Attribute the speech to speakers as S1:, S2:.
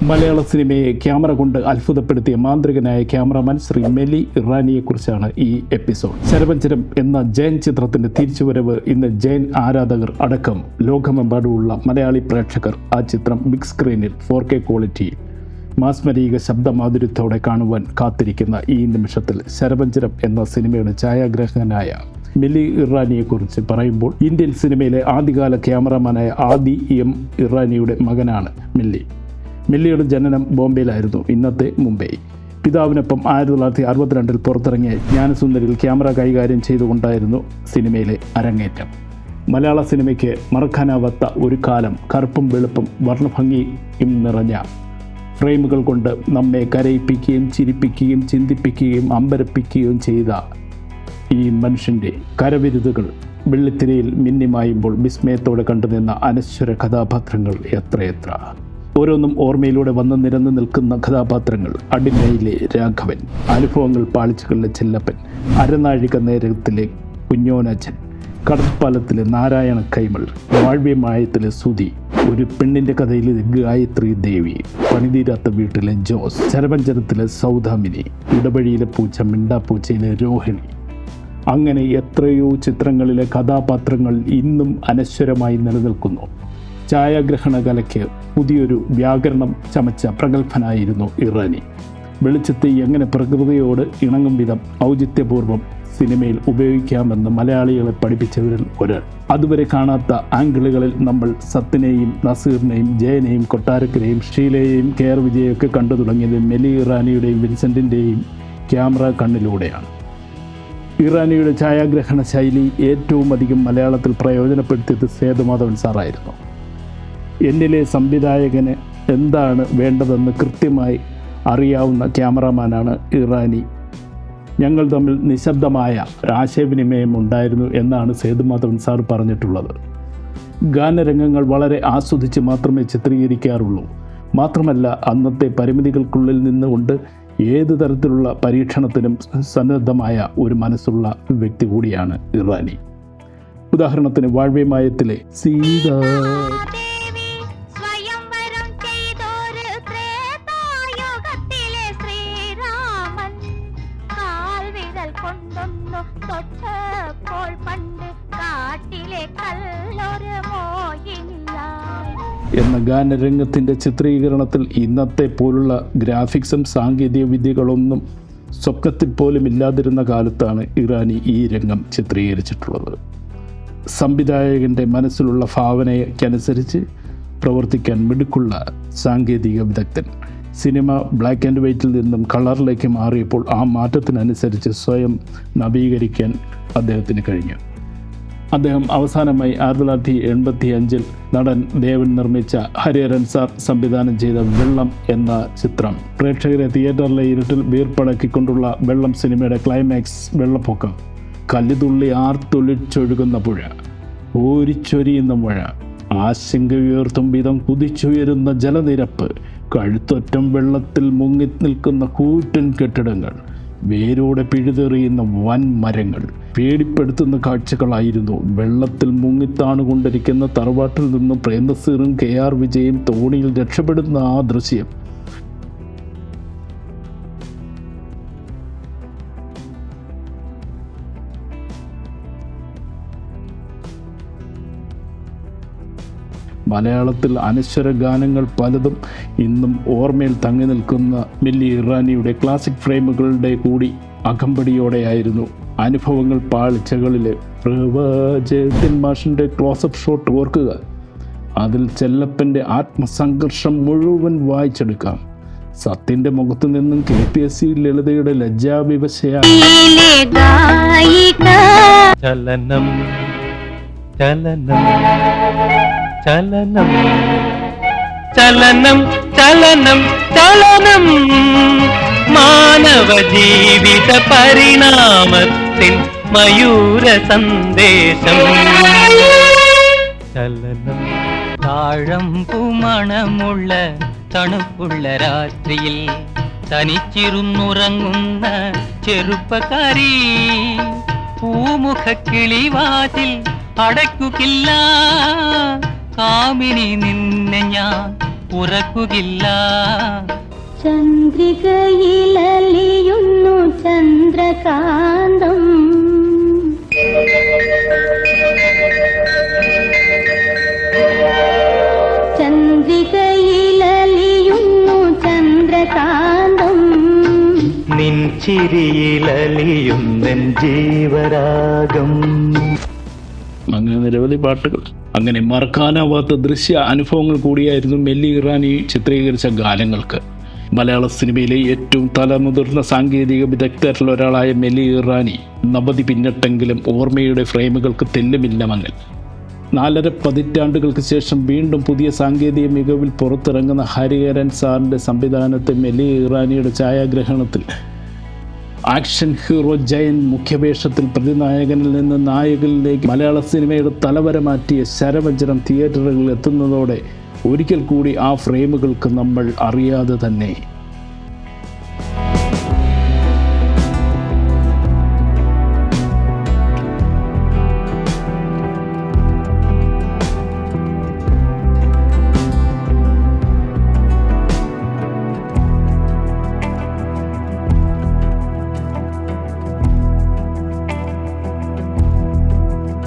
S1: മലയാള സിനിമയെ ക്യാമറ കൊണ്ട് അത്ഭുതപ്പെടുത്തിയ മാന്ത്രികനായ ക്യാമറമാൻ ശ്രീ മെലി ഇറാനിയെക്കുറിച്ചാണ് ഈ എപ്പിസോഡ്. ശരവഞ്ചരം എന്ന ജയൻ ചിത്രത്തിന്റെ തിരിച്ചുവരവ് ഇന്ന് ജയൻ ആരാധകർ അടക്കം ലോകമെമ്പാടുമുള്ള മലയാളി പ്രേക്ഷകർ ആ ചിത്രം ബിഗ് സ്ക്രീനിൽ ഫോർ കെ ക്വാളിറ്റിയിൽ മാസ്മരീക ശബ്ദമാധുര്യത്തോടെ കാണുവാൻ കാത്തിരിക്കുന്ന ഈ നിമിഷത്തിൽ ശരവഞ്ചരം എന്ന സിനിമയുടെ ഛായാഗ്രഹകനായ മിലി ഇറാനിയെക്കുറിച്ച് പറയുമ്പോൾ ഇന്ത്യൻ സിനിമയിലെ ആദ്യകാല ക്യാമറമാനായ ആദി എം ഇറാനിയുടെ മകനാണ് മില്ലി മില്ലിയുടെ ജനനം ബോംബെയിലായിരുന്നു. ഇന്നത്തെ മുംബൈ. പിതാവിനൊപ്പം ആയിരത്തി തൊള്ളായിരത്തി അറുപത്തിരണ്ടിൽ പുറത്തിറങ്ങിയ ജ്ഞാനസുന്ദരിൽ ക്യാമറ കൈകാര്യം ചെയ്തുകൊണ്ടായിരുന്നു സിനിമയിലെ അരങ്ങേറ്റം. മലയാള സിനിമയ്ക്ക് മറക്കാനാവാത്ത ഒരു കാലം കറുപ്പും വെളുപ്പും വർണഭംഗിയും നിറഞ്ഞ ഫ്രെയിമുകൾ കൊണ്ട് നമ്മെ കരയിപ്പിക്കുകയും ചിരിപ്പിക്കുകയും ചിന്തിപ്പിക്കുകയും അമ്പരപ്പിക്കുകയും ചെയ്ത ഈ മനുഷ്യന്റെ കരവിരുതുകൾ വെള്ളിത്തിരയിൽ മിന്നിമായുമ്പോൾ വിസ്മയത്തോടെ കണ്ടുനിന്ന അനശ്വര കഥാപാത്രങ്ങൾ എത്രയെത്ര. ഓരോന്നും ഓർമ്മയിലൂടെ വന്ന് നിരന്നു നിൽക്കുന്ന കഥാപാത്രങ്ങൾ. അടിമയിലെ രാഘവൻ അനുഭവങ്ങൾ പാളിച്ചുകളിലെ ചെല്ലപ്പൻ അരനാഴിക നേരത്തിലെ കുഞ്ഞോനച്ചൻ കടൽപ്പാലത്തിലെ നാരായണ കൈമൾ വാഴ്വ്യമായത്തിലെ സുധി ഒരു പെണ്ണിന്റെ കഥയിലെ ഗായത്രി ദേവി പണിതീരാത്ത വീട്ടിലെ ജോസ് ചരപഞ്ചരത്തിലെ സൗദാമിനി ഇടവഴിയിലെ പൂച്ച മിണ്ടാപ്പൂച്ചയിലെ രോഹിണി. അങ്ങനെ എത്രയോ ചിത്രങ്ങളിലെ കഥാപാത്രങ്ങൾ ഇന്നും അനശ്വരമായി നിലനിൽക്കുന്നു. ഛായാഗ്രഹണ കലയ്ക്ക് പുതിയൊരു വ്യാകരണം ചമച്ച പ്രഗത്ഭനായിരുന്നു ഇറാനി. വെളിച്ചത്തെ എങ്ങനെ പ്രകൃതിയോട് ഇണങ്ങും വിധം ഔചിത്യപൂർവം സിനിമയിൽ ഉപയോഗിക്കാമെന്ന് മലയാളികളെ പഠിപ്പിച്ചവരിൽ ഒരാൾ. അതുവരെ കാണാത്ത ആംഗിളുകളിൽ നമ്മൾ സത്തിനെയും നസീറിനെയും ജയനെയും കൊട്ടാരക്കരെയും ഷീലയെയും കെ ആർ വിജയൊക്കെ കണ്ടു തുടങ്ങിയത് മെലി ഇറാനിയുടെയും വിൻസെന്റിന്റെയും ക്യാമറ കണ്ണിലൂടെയാണ്. ഇറാനിയുടെ ഛായാഗ്രഹണ ശൈലി ഏറ്റവും അധികം മലയാളത്തിൽ പ്രയോജനപ്പെടുത്തിയത് സേതുമാധവൻ സാറായിരുന്നു. എന്നിലെ സംവിധായകന് എന്താണ് വേണ്ടതെന്ന് കൃത്യമായി അറിയാവുന്ന ക്യാമറമാനാണ് ഇറാനി. ഞങ്ങൾ തമ്മിൽ നിശബ്ദമായ ഒരാശയവിനിമയം ഉണ്ടായിരുന്നു എന്നാണ് സേതുമാധവൻ സാർ പറഞ്ഞിട്ടുള്ളത്. ഗാനരംഗങ്ങൾ വളരെ ആസ്വദിച്ച് മാത്രമേ ചിത്രീകരിക്കാറുള്ളൂ. മാത്രമല്ല അന്നത്തെ പരിമിതികൾക്കുള്ളിൽ നിന്നുകൊണ്ട് ഏത് തരത്തിലുള്ള പരീക്ഷണത്തിനും സന്നദ്ധമായ ഒരു മനസ്സുള്ള വ്യക്തി കൂടിയാണ് ഇറാനി. ഉദാഹരണത്തിന് വാഴ്വ്യമായത്തിലെ സീത
S2: തൊട്ടപ്പോൾ പണ്ട് കാട്ടിലെ കല്ലൊരു
S1: എന്ന ഗാനരംഗത്തിന്റെ ചിത്രീകരണത്തിൽ ഇന്നത്തെ പോലുള്ള ഗ്രാഫിക്സും സാങ്കേതിക വിദ്യകളൊന്നും സ്വപ്നത്തിൽ പോലും ഇല്ലാതിരുന്ന കാലത്താണ് ഇറാനി ഈ രംഗം ചിത്രീകരിച്ചിട്ടുള്ളത്. സംവിധായകന്റെ മനസ്സിലുള്ള ഭാവനയ്ക്കനുസരിച്ച് പ്രവർത്തിക്കാൻ മിടുക്കുള്ള സാങ്കേതിക വിദഗ്ധൻ സിനിമ ബ്ലാക്ക് ആൻഡ് വൈറ്റിൽ നിന്നും കളറിലേക്ക് മാറിയപ്പോൾ ആ മാറ്റത്തിനനുസരിച്ച് സ്വയം നവീകരിക്കാൻ അദ്ദേഹത്തിന് കഴിഞ്ഞു. അദ്ദേഹം അവസാനമായി ആയിരത്തി തൊള്ളായിരത്തി എൺപത്തി അഞ്ചിൽ നടൻ ദേവൻ നിർമ്മിച്ച ഹരിഹരൻ സാർ സംവിധാനം ചെയ്ത വെള്ളം എന്ന ചിത്രം. പ്രേക്ഷകരെ തിയേറ്ററിലെ ഇരുട്ടിൽ വീർപ്പടക്കിക്കൊണ്ടുള്ള വെള്ളം സിനിമയുടെ ക്ലൈമാക്സ് വെള്ളപ്പൊക്കം. കല്ലുതുള്ളി ആർത്തൊളിച്ചൊഴുകുന്ന പുഴ. ഓരിച്ചൊരിയുന്ന മഴ. ആശങ്കയുയർത്തും വിധം കുതിച്ചുയരുന്ന ജലനിരപ്പ്. കഴുത്തൊറ്റം വെള്ളത്തിൽ മുങ്ങി നിൽക്കുന്ന കൂറ്റൻ കെട്ടിടങ്ങൾ വേരോടെ പിഴുതെറിയുന്ന വൻ മരങ്ങൾ പേടിപ്പെടുത്തുന്ന കാഴ്ചകളായിരുന്നു വെള്ളത്തിൽ മുങ്ങിത്താണുകൊണ്ടിരിക്കുന്ന തറവാട്ടിൽ നിന്നും പ്രേമസീറും കെ ആർ വിജയും തോണിയിൽ രക്ഷപ്പെടുന്ന ആ ദൃശ്യം. മലയാളത്തിൽ അനശ്വര ഗാനങ്ങൾ പലതും ഇന്നും ഓർമ്മയിൽ തങ്ങി നിൽക്കുന്ന മില്ലി ഇറാനിയുടെ ക്ലാസിക് ഫ്രെയിമുകളുടെ കൂടി അകമ്പടിയോടെയായിരുന്നു. അനുഭവങ്ങൾ പാളിച്ചകളിൽ പ്രവാചകൻ മാഷിന്റെ ക്ലോസപ്പ് ഷോട്ട് ഓർക്കുക. അതിൽ ചെല്ലപ്പന്റെ ആത്മസംഘർഷം മുഴുവൻ വായിച്ചെടുക്കാം. സത്യന്റെ മുഖത്തു നിന്നും കെ പി എസ് സി ലളിതയുടെ
S2: ലജ്ജാവിവശയാണ്
S3: ചലനം ചലനം. ചലനം. ചലനം ചലനം ചലനം. മാനവ ജീവിത പരിണാമത്തിൻ മയൂര സന്ദേശം. ചലനം താഴം പൂമണമുള്ള തണുപ്പുള്ള രാത്രിയിൽ തനിച്ചിരുന്നുറങ്ങുന്ന ചെറുപ്പക്കാരി പൂമുഖ കിളിവാതിൽ അടയ്ക്കുകില്ല. കാമിനി നിന്നെ ഞാൻ ഉറക്കുകില്ല.
S2: ചന്ദ്രികയിലലിയുന്നു ചന്ദ്രകാന്തം. ചന്ദ്രികയിലലിയുന്നു ചന്ദ്രകാന്തം.
S3: നിൻ ചിരിയിലലിയുന്നൻ ജീവരാഗം.
S1: അങ്ങനെ നിരവധി പാട്ടുകൾ. അങ്ങനെ മറക്കാനാവാത്ത ദൃശ്യ അനുഭവങ്ങൾ കൂടിയായിരുന്നു മെല്ലി ഇറാനി ചിത്രീകരിച്ച ഗാനങ്ങൾക്ക്. മലയാള സിനിമയിലെ ഏറ്റവും തലമുതിർന്ന സാങ്കേതിക വിദഗ്ധരിൽ ഒരാളായ മെല്ലി ഇറാനി നവതി പിന്നിട്ടെങ്കിലും ഓർമ്മയുടെ ഫ്രെയിമുകൾക്ക് തെല്ലുമില്ല മങ്ങൽ നാലര പതിറ്റാണ്ടുകൾക്ക് ശേഷം വീണ്ടും പുതിയ സാങ്കേതിക മികവിൽ പുറത്തിറങ്ങുന്ന ഹരിഹരൻ സാറിന്റെ സംവിധാനത്തെ മെല്ലി ഇറാനിയുടെ ഛായാഗ്രഹണത്തിൽ ആക്ഷൻ ഹീറോ ജയൻ മുഖ്യവേഷത്തിൽ പ്രതിനായകനിൽ നിന്ന് നായകനിലേക്ക് മലയാള സിനിമയുടെ തലവര മാറ്റിയ ശരവചനം തിയേറ്ററുകളിൽ എത്തുന്നതോടെ ഒരിക്കൽ കൂടി ആ ഫ്രെയിമുകൾക്ക് നമ്മൾ അറിയാതെ തന്നെ.